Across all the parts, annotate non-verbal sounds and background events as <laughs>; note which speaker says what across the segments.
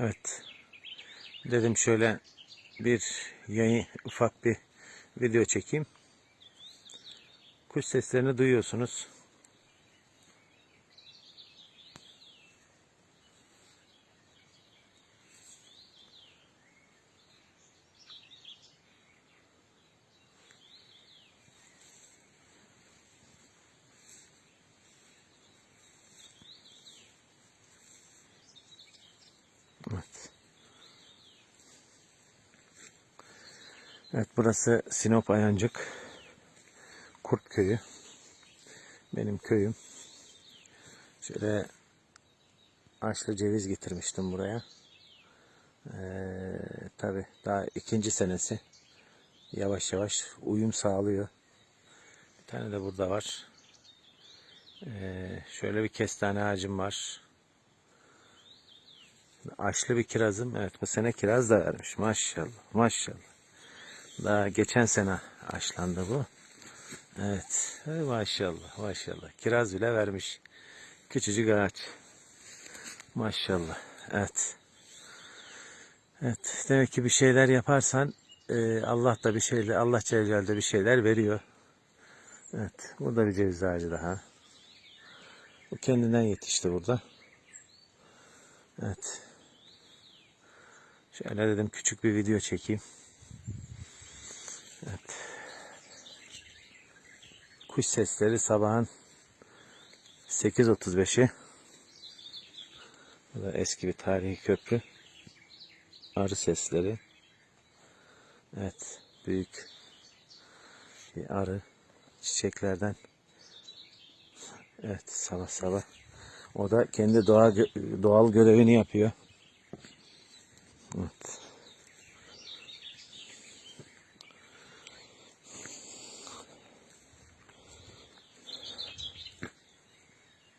Speaker 1: Evet. Dedim şöyle bir yayın ufak bir video çekeyim. Kuş seslerini duyuyorsunuz. Evet. Evet burası Sinop Ayancık Kurt Köyü. Benim köyüm. Şöyle ağaçlı ceviz getirmiştim buraya. Ee, Tabi daha ikinci senesi. Yavaş yavaş uyum sağlıyor. Bir tane de burada var. Ee, şöyle bir kestane ağacım var. Aşlı bir kirazım. Evet bu sene kiraz da vermiş. Maşallah. Maşallah. Daha geçen sene aşlandı bu. Evet. Maşallah. Maşallah. Kiraz bile vermiş. Küçücük ağaç. Maşallah. Evet. Evet. Demek ki bir şeyler yaparsan e, Allah da bir şeyler, Allah Celle bir şeyler veriyor. Evet. Burada bir ceviz ağacı daha. Bu kendinden yetişti burada. Evet. Şöyle dedim küçük bir video çekeyim. Evet. Kuş sesleri sabahın 8.35'i. Bu da eski bir tarihi köprü. Arı sesleri. Evet. Büyük bir arı. Çiçeklerden. Evet sabah sabah. O da kendi doğa, doğal görevini yapıyor. Evet.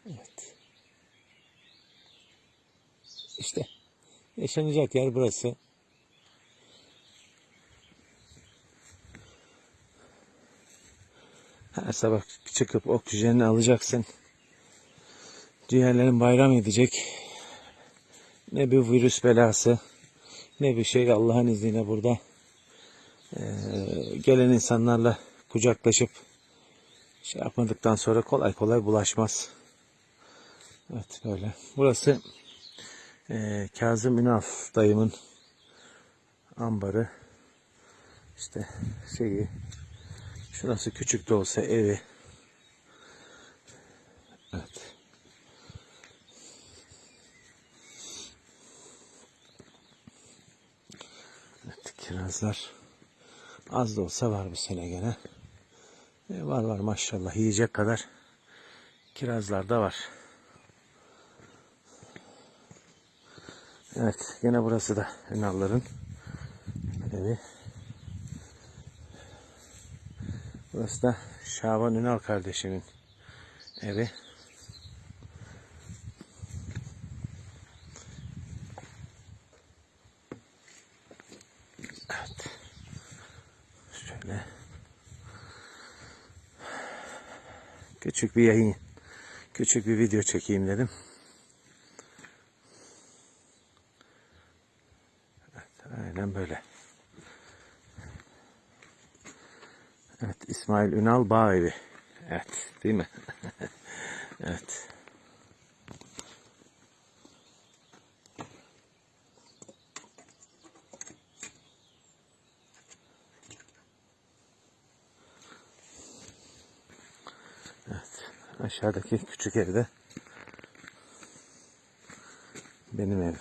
Speaker 1: Evet. İşte yaşanacak yer burası. Her sabah çıkıp oksijenini alacaksın. Ciğerlerin bayram edecek. Ne bir virüs belası ne bir şey Allah'ın izniyle burada ee, gelen insanlarla kucaklaşıp şey yapmadıktan sonra kolay kolay bulaşmaz. Evet böyle. Burası ee, Kazım Ünal dayımın ambarı. İşte şeyi şurası küçük de olsa evi. Evet. Kirazlar az da olsa var bu sene gene. E, var var maşallah yiyecek kadar kirazlar da var. Evet gene burası da Ünalların evi. Burası da Şaban Ünal kardeşimin evi. Küçük bir yayın, küçük bir video çekeyim dedim. Evet, aynen böyle. Evet, İsmail Ünal Bağ Evi. Evet, değil mi? <laughs> evet. Aşağıdaki küçük evde benim evim.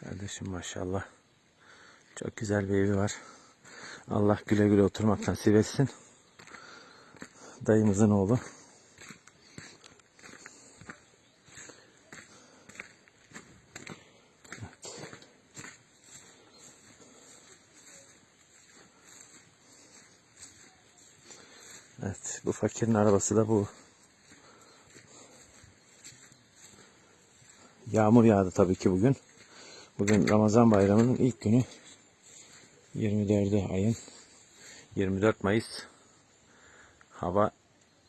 Speaker 1: Kardeşim maşallah. Çok güzel bir evi var. Allah güle güle oturmak nasip etsin. Dayımızın oğlu. Evet, bu fakirin arabası da bu. Yağmur yağdı tabii ki bugün. Bugün Ramazan bayramının ilk günü. 24'ü ayın 24 Mayıs. Hava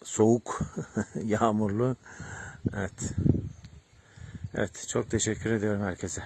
Speaker 1: soğuk, <laughs> yağmurlu. Evet. Evet, çok teşekkür ediyorum herkese.